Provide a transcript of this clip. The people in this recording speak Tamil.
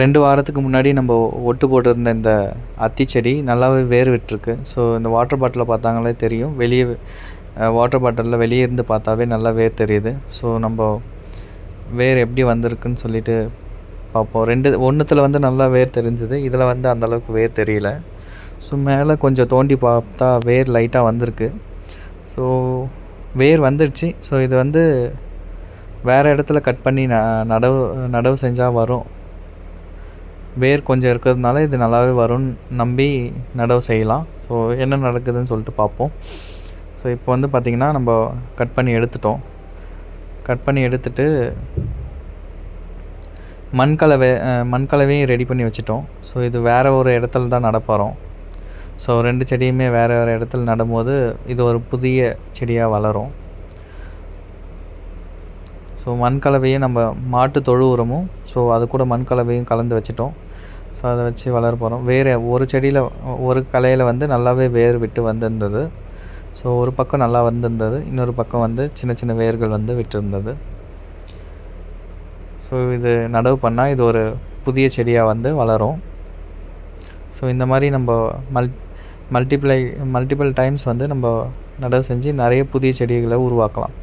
ரெண்டு வாரத்துக்கு முன்னாடி நம்ம ஒட்டு போட்டிருந்த இந்த அத்தி செடி நல்லாவே வேர் விட்டுருக்கு ஸோ இந்த வாட்டர் பாட்டிலை பார்த்தாங்களே தெரியும். வெளியே வாட்டர் பாட்டிலில் வெளியே இருந்து பார்த்தாவே நல்லா வேர் தெரியுது. ஸோ நம்ம வேர் எப்படி வந்திருக்குன்னு சொல்லிட்டு பார்ப்போம். ரெண்டு ஒன்றுத்தில் வந்து நல்லா வேர் தெரிஞ்சுது. இதில் வந்து அந்தளவுக்கு வேர் தெரியல. ஸோ மேலே கொஞ்சம் தோண்டி பார்த்தா வேர் லைட்டாக வந்திருக்கு. ஸோ வேர் வந்துடுச்சு. ஸோ இது வந்து வேறு இடத்துல கட் பண்ணி ந நடவு நடவு செஞ்சால் வரும். வேர் கொஞ்சம் இருக்கிறதுனால இது நல்லாவே வரும்னு நம்பி நடவு செய்யலாம். ஸோ என்ன நடக்குதுன்னு சொல்லிட்டு பார்ப்போம். ஸோ இப்போ வந்து பார்த்திங்கன்னா நம்ம கட் பண்ணி எடுத்துட்டோம். கட் பண்ணி எடுத்துட்டு மண்கலவை மண்கலவையும் ரெடி பண்ணி வச்சுட்டோம். ஸோ இது வேறு ஒரு இடத்துல தான் நடப்போகிறோம் ஸோ ரெண்டு செடியுமே வேறு வேறு இடத்துல நடும்போது இது ஒரு புதிய செடியாக வளரும். ஸோ மண் கலவையும் நம்ம மாட்டு தொழு உரமும் ஸோ அது கூட மண்கலவையும் கலந்து வச்சுட்டோம். ஸோ அதை வச்சு வளர போகிறோம் வேறு ஒரு செடியில் ஒரு கலையில் வந்து நல்லாவே வேர் விட்டு வந்திருந்தது. ஸோ ஒரு பக்கம் நல்லா வந்திருந்தது இன்னொரு பக்கம் வந்து சின்ன சின்ன வேர்கள் வந்து விட்டுருந்தது. ஸோ இது நடவு பண்ணால் இது ஒரு புதிய செடியாக வந்து வளரும். ஸோ இந்த மாதிரி நம்ம மல் மல்டிப்ளை மல்டிபிள் டைம்ஸ் வந்து நம்ம நடவு செஞ்சு நிறைய புதிய செடிகளை உருவாக்கலாம்.